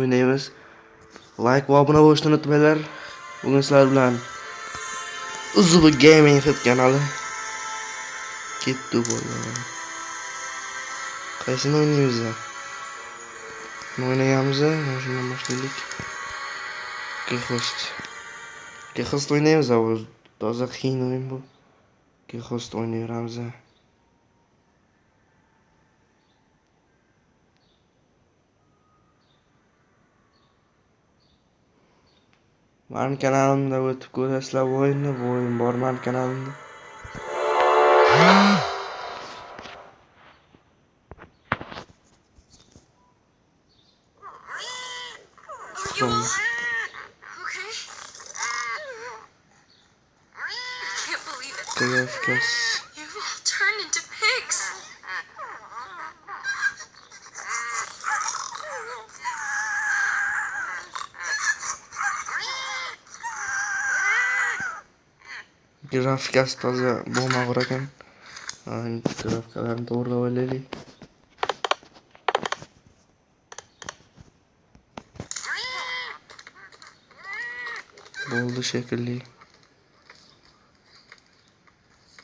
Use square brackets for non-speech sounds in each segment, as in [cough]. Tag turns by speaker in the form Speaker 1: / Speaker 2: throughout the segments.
Speaker 1: o'ynaymiz like va obuna bo'lishni unutmanglar bugun sizlar bilan uzubi gaming youtube kanali ketdi bo'ldi qaysini o'ynaymiz nima o'ynaganmiz mana shundan boshlaylik gehost. Gehost o'ynaymiz toza qiyin o'yin bu. Gehost o'ynayveramiz kanalimda o'tib ko'rasizlar bu o'yinni bu o'yin bor mani kanalimda Chiqdim.
Speaker 2: Okay. I can't
Speaker 1: grafikasi toza bo'lmag'ur ekan Ha, endi grafikalarni to'g'rilab olaylik bo'ldi shekilli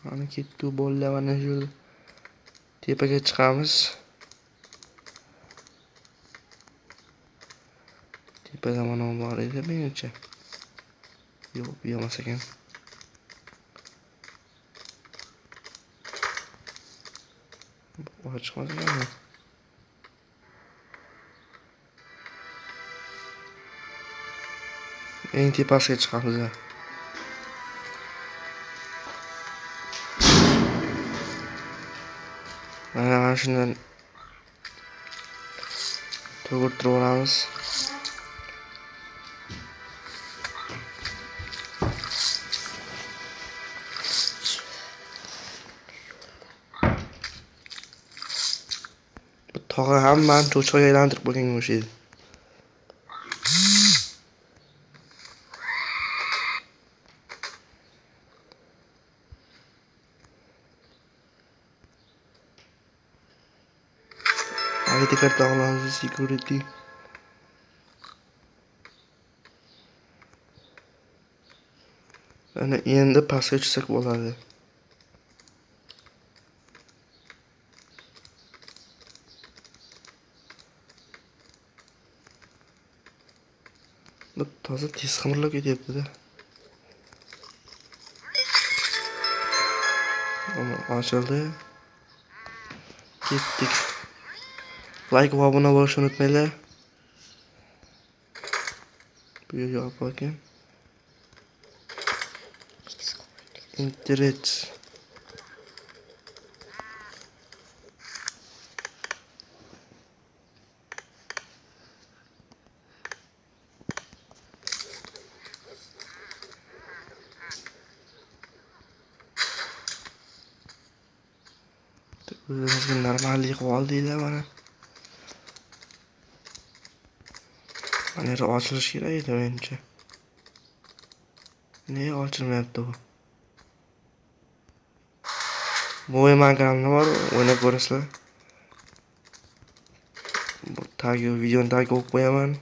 Speaker 1: mana ketdi bolalar mana shu tepaga chiqamiz tepada mana bor edi menimcha yo'q bu emas ekan Boğa çıkmaz yani. Eng tepasiga chiqamiz. ya. Mana mana shundan to'g'irtirib olamiz. Bu tog'a hammani cho'chqaga aylantirib qo'yganga o'xshaydi. ID kart olamiz, security. Ana endi pastga tushsak bo'ladi. Bu toza tez qimirlab ketyapti-da. Mana ochildi. Ketdik. Like va obuna bo'lishni unutmanglar. Bu yerga olib qo'ygan. Internet. Normallik qilib oldinglar mana. Mana yer ochilishi kerak edi menimcha. Nega ochilmayapti bu? Bu mani kanalimda bor, o'ynab ko'rasizlar. Bu tagi videoni tagiga qo'yib qo'yaman.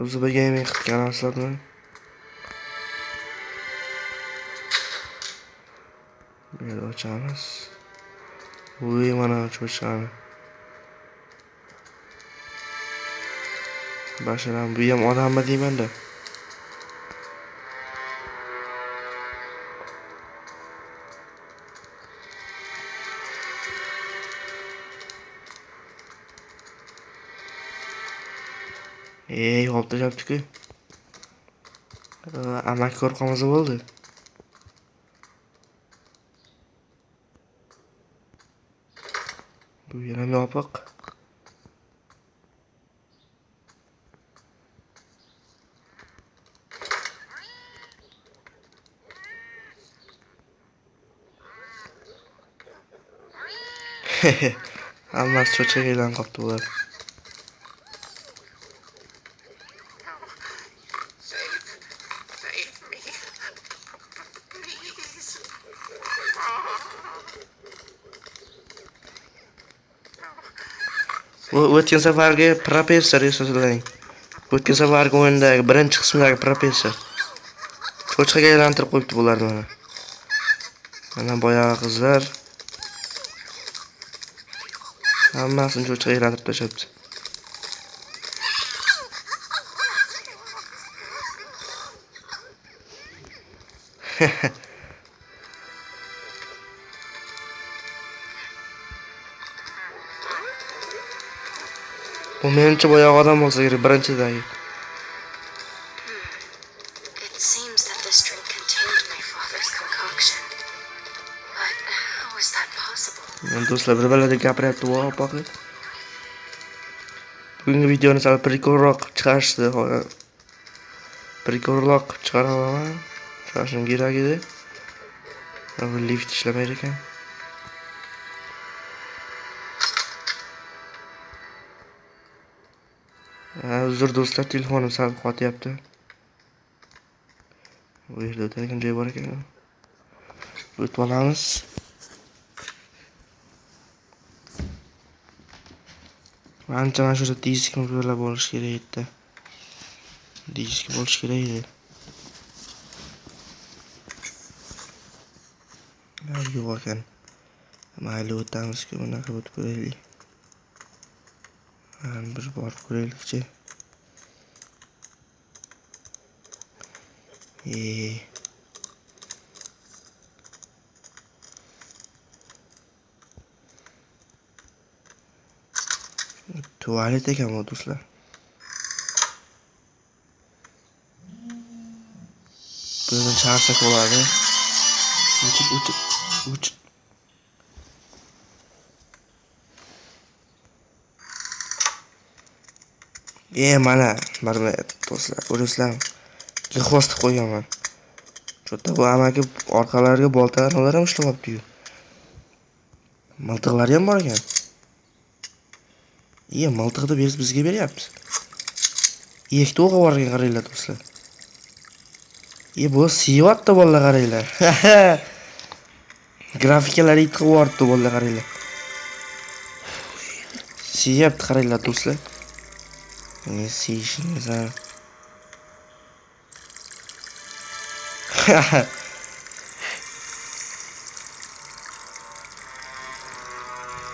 Speaker 1: O'zi gaming qilib kanalasizlar yerda ochamiz. Voy mana cho'chqani. Basharam bu ham odammi deymanda. Ey, olib tashlabdi-ku. Amaki ko'rqamiz bo'ldi. Yer ham yopiq. Hammasi cho'chaga aylanib qolibdi bular.
Speaker 2: Save, save me. Please.
Speaker 1: O- o'tgan safargi professor eslasalang o'tgan safargi o'yindagi birinchi qismdagi professor. Cho'chqaga aylantirib qo'yibdi bularni mana. Mana boyagi qizlar. Hammasini cho'chqaga aylantirib tashlabdi [laughs] bu menimcha boyagi odam bo'lsa kerak birinchidagi
Speaker 2: It seems that this drink contained my father's concoction. But how is that possible?
Speaker 1: Prikolroq qilib chiqara olaman chiqarishim kerak edi bu lift ishlamaydi uzr do'stlar telefonim sal qotyapti bu yerda o'tadigan joy bor ekan o'tib olamiz Manimcha mana shu yerda disk kompyuterlar bo'lishi kerak edi. Disk bo'lishi kerak edi. Yo'q ekan. Mayli o'tamiz-ku, bunaqa o'tib ko'raylik. Ha, bir borib ko'raylikchi. E. Tuvalet ekan bu do'stlar. Buni chaqirsak bo'ladi. O'chib, o'chib, o'chib. E, mana, mana do'stlar, ko'rasizlarmi? Jihvoz qilib qo'yganman. Cho'tta bu amaki orqalariga boltalarni ham ishlamabdi-yu. Miltiqlari ham bor ekan. e miltiqni berib bizga beryapti. E, Ikkita o'qib yuborgan qaranglar do'stlar. e bu siyapti bolalar qaranglar. [laughs] Grafikalar itqib yuboribdi bolalar qaranglar. Siyapti qaranglar do'stlar. Ne siyishingiz ha.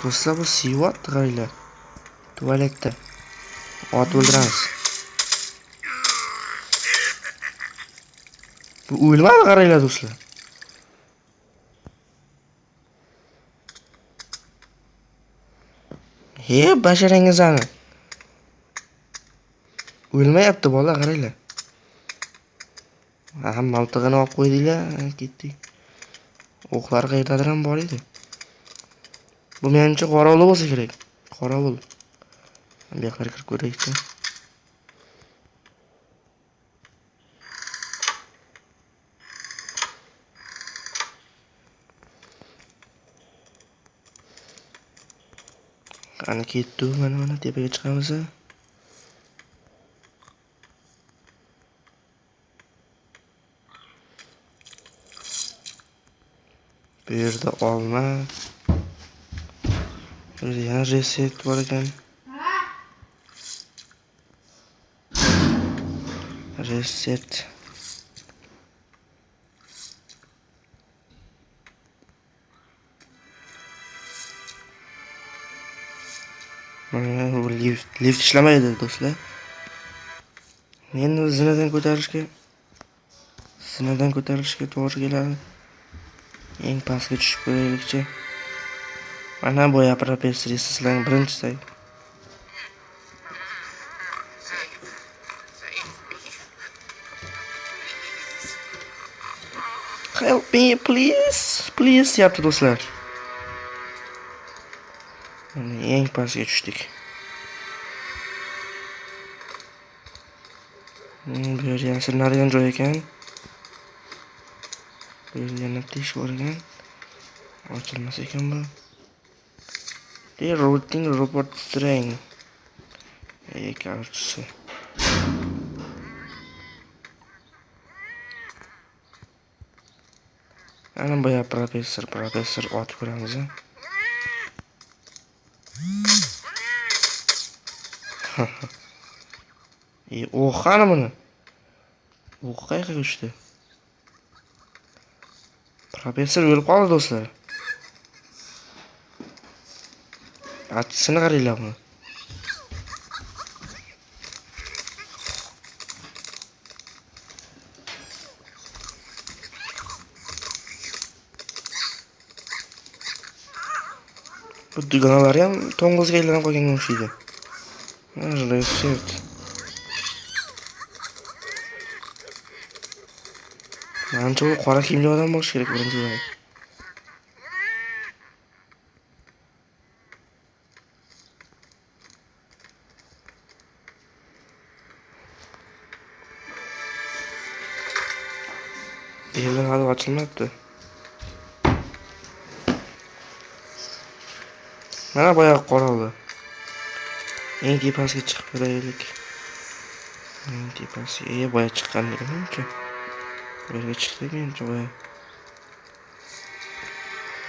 Speaker 1: Do'stlar [laughs] bu siyapti qaranglar. Tualetda. Ot o'ldiramiz. Bu o'lmadi qaranglar do'stlar. He, basharangiz ani. O'lmayapti bola qaranglar. Ha, miltig'ini olib qo'ydinglar, ketdik. O'qlar qayerdadir ham bor edi. Bu menimcha qorovul bo'lsa kerak. Qorovul. Bu yoqlarga kirib ko'raylikchi. Qani ketdi mana mana tepaga chiqamiz. Bu yerda olma. Bu yerda yana reset bor ekan. Reset. Mana bu lift, lift ishlamaydi do'stlar. Endi zinadan ko'tarishga zinadan ko'tarilishga to'g'ri keladi. Eng pastga tushib ko'raylikchi. Mana bu ya professor sizlarning birinchisi. Help me please. Please yaptı do'stlar. Mana eng pastga tushdik. Hmm, Bu yer yashirinadigan joy ekan. Bu yerda yana tish bor ekan. Ochilmas ekan bu. The routing robot string. Ey, короче. Ana bu ya professor, professor otib ko'ramiz. a. e, o'q qani professor o'lib qoldi do'stlar. Achisini qaranglar buni bu dugonalari ham to'ng'izga aylanib qolganga o'xshaydi Reset. Manimcha u qora kiyimli odam bo'lishi kerak birinchidan. Yerlar hali ochilmabdi. Mana boya qoraldi. Eng tepasiga chiqib ko'raylik. Eng tepasiga e boya chiqqanligi menimcha. Bu yerga chiqdik menimcha boya.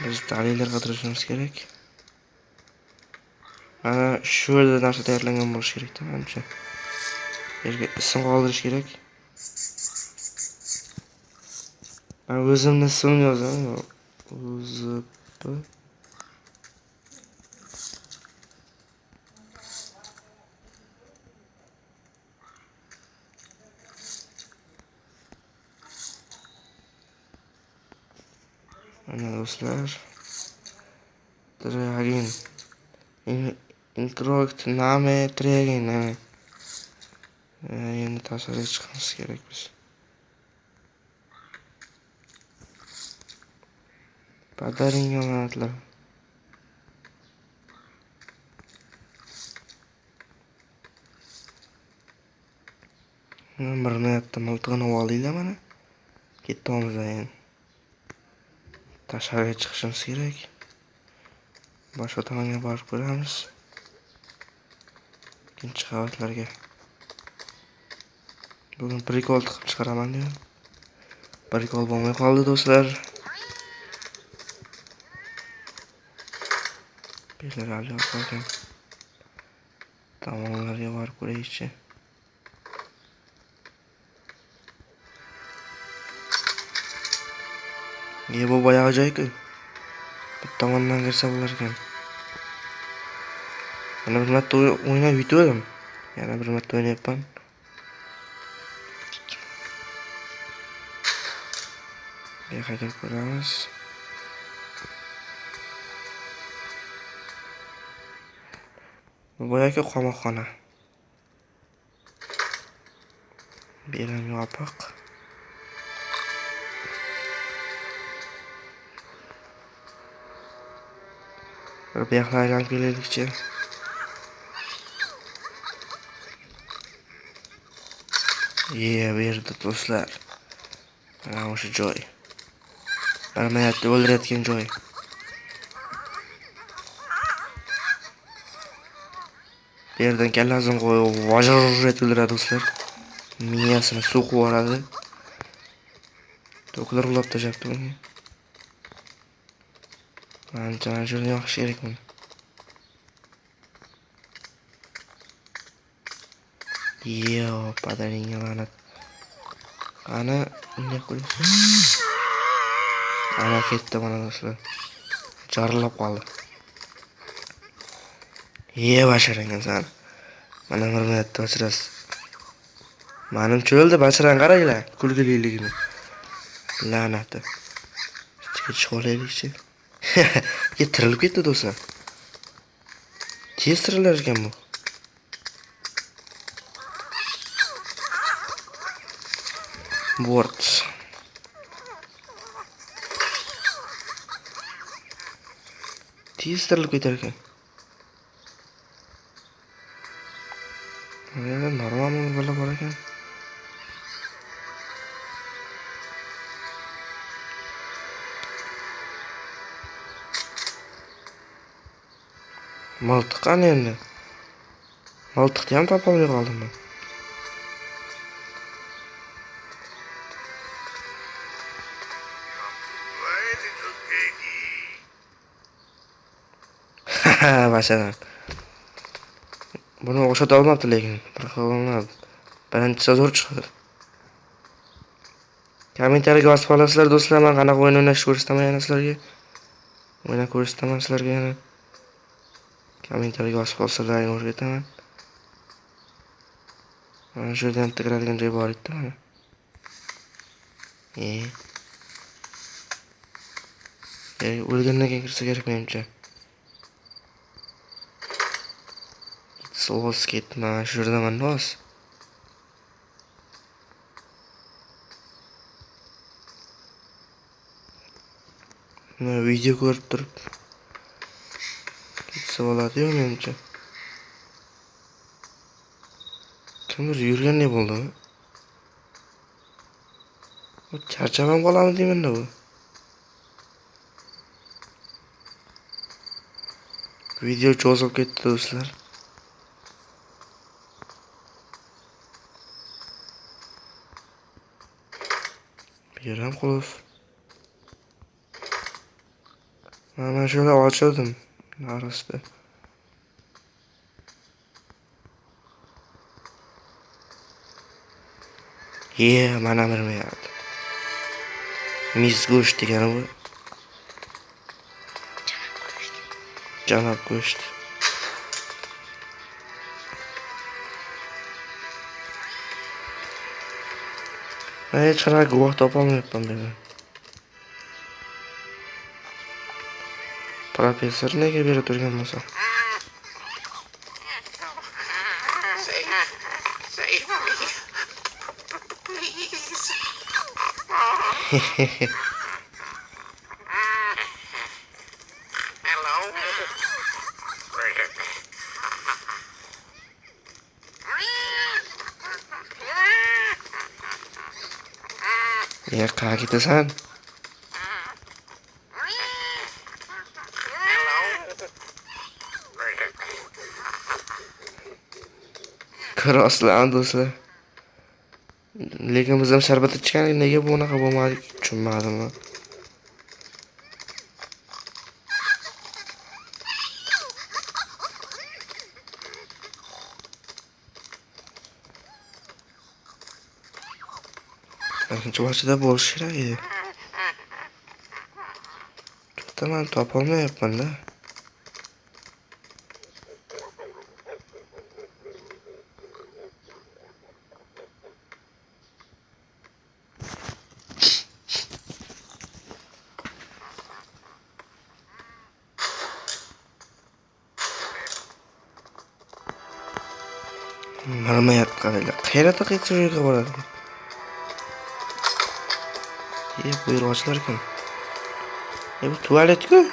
Speaker 1: Biz dalillar qidirishimiz kerak. Mana shu yerda narsa tayyorlangan bo'lishi kerak-da menimcha. Yerga ism qoldirish kerak. Ben o'zimni ismimni yozaman. O'zib Ana do'stlar Dragon. incorrect name Dragon. endi tasarı chiqamiz gerek biz padaring omonatlar bir marta miltiqni olinglar mana ketdi omizdan endi Tashqariga chiqishimiz kerak. Boshqa tomonga borib ko'ramiz. Ikkinchi qavatlarga. Bugun prikol tiqib chiqaraman dedim. Prikol bo'lmay qoldi do'stlar. Bizlar hali yo'qolgan. Tomonlarga borib ko'raylikchi. E bu boyagi joy-ku. Bu tomondan kirsa bo'lar ekan. Mana bir marta o'y- o'ynab yutdim. Yana bir marta o'ynayapman. Bu yoqqa kirib ko'ramiz. Bu. Bu yer ham yopiq. Bir bu yoqqa aylanib kelaylikchi. Ye, bu yerda do'stlar. Mana o'sha joy. Barmayapti o'ldirayotgan joy. Bu yerdan kallasini qo'yib vajr etib o'ldiradi do'stlar. Miyasini suv yuboradi. To'klar ulab tashlabdi bunga. Yoqish kerak buni. Yo, padaringga la'nat. Qani, bunday qo'yasiz. Ana ketdi mana do'stlar. Jarlab qoldi. Ye basharangga san. Mana bir minutda o'chirasiz. Manim cho'ldi basharang qaranglar, kulguliligini. La'nati. Ichiga chiqib olaylikchi. Ye tirilib ketdi do'stlar. Tez tirilar ekan bu. Bort. Tez tirilib ketar ekan. Mana Miltiqni ham topolmay qoldim men.
Speaker 3: Play, little piggy.
Speaker 1: Basharan. buni o'xshata olmabdi lekin bir xil birinchisi zo'r chiqdi kommentariyga yozib qolasizlar do'stlar man qanaqa o'yin o'ynashni ko'rsataman yana sizlarga o'ynab ko'rsataman sizlarga yana o'rgataman mana shu yerda ham tigiradigan joy bor edida mana e e o'lgandan keyin kirsa kerak menimcha so'z ketma shu yerdaman rost Mana turib ketsa bo'ladi-yu menimcha kimdir yurganday bo'ldi bu charchagan bolami deymanda bu? Video cho'zilib ketdi do'stlar. Yer ham qulf mana shuni ochirdim narasida ye mana bilmayapti mis go'sht degani bu janob go'sht man hech qanaqa guvoh topolmayapman bu yerdan professor nega berib turgan bo'lsa
Speaker 3: Save, save me. Please.
Speaker 1: Kroslan do'stlar. Lekin biz ham sharbat ichgan, nega bu unaqa bo'lmadi tushunmadim. man. Birinchi boshida bo'lishi kerak edi. Bitta man topolmayapman-da. Bilmayapti qaranglar. Qayerda qaytsa shu yerga boradi. E, bu yer ochilarkan. E, bu tualet-ku.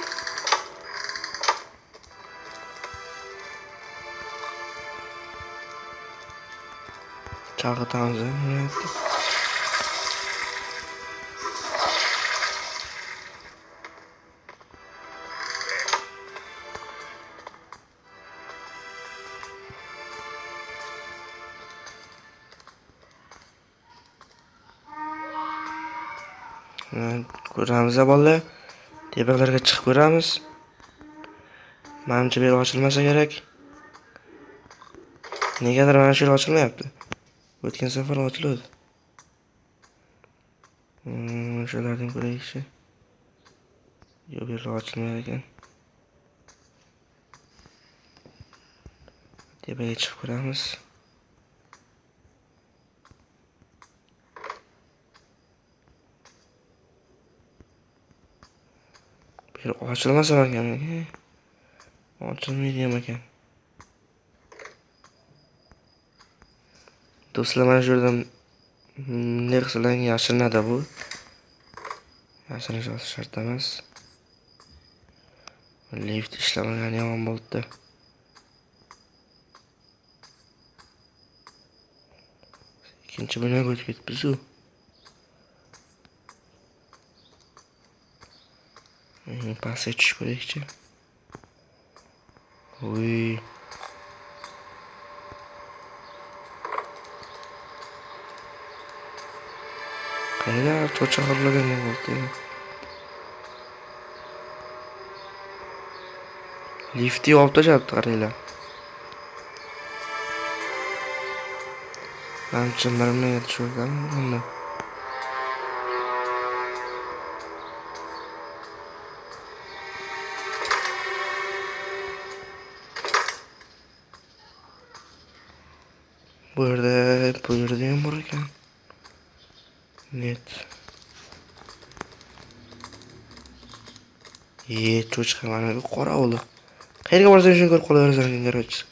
Speaker 1: Ko'ramiz bolalar. Tepalarga chiqib ko'ramiz. Manimcha bu yer ochilmasa kerak. Negadir mana shu yer ochilmayapti. O'tgan safar ochildi. Hmm, shulardan ko'raylikchi. Yo'q, bu yer ochilmaydi ekan. Tepaga chiqib ko'ramiz. Bu yer ochilmasa ekan. e. Ochilmaydi ham ekan. Do'stlar mana shu yerdan bunday qilsalar yashirinadi bu. Yashirish shart emas. Lift ishlamagani yomon bo'ldi. Ikkinchi binoga o'tib ketibmiz-ku. Hmm, pastga tushib ko'raylikchi. Uy. Qayda cho'cha xorlagandek bo'ldi. Liftni yopib tashlabdi qaranglar. Manimcha mirmay tushirganmi bunda? yerda, bu yerda ham bor ekan. Net. Ye, cho'chqa mana bu qora o'g'li. Qayerga borsang shuni ko'rib qolaverasan ekan короче.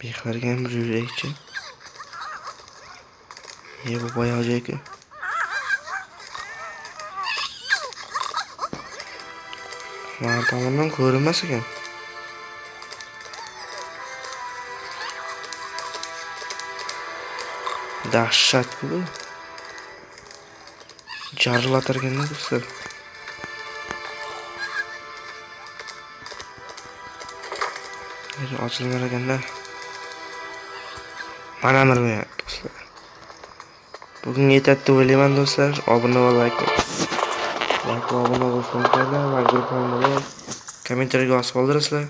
Speaker 1: Bexlarga ham bir yuraylikchi. Ye, bu boyaq joy-ku. Mana tomondan ko'rinmas ekan. Dahshat-ku bu. Jarlatar ekanda do'stlar. Yeri ochilmar ekanda. Mana mirmay do'stlar. Bugun yetadi deb o'ylayman do'stlar. Obuna va like Like va obuna bo'lishni unutmanglar va guruhimda kommentariyga yozib qoldirasizlar.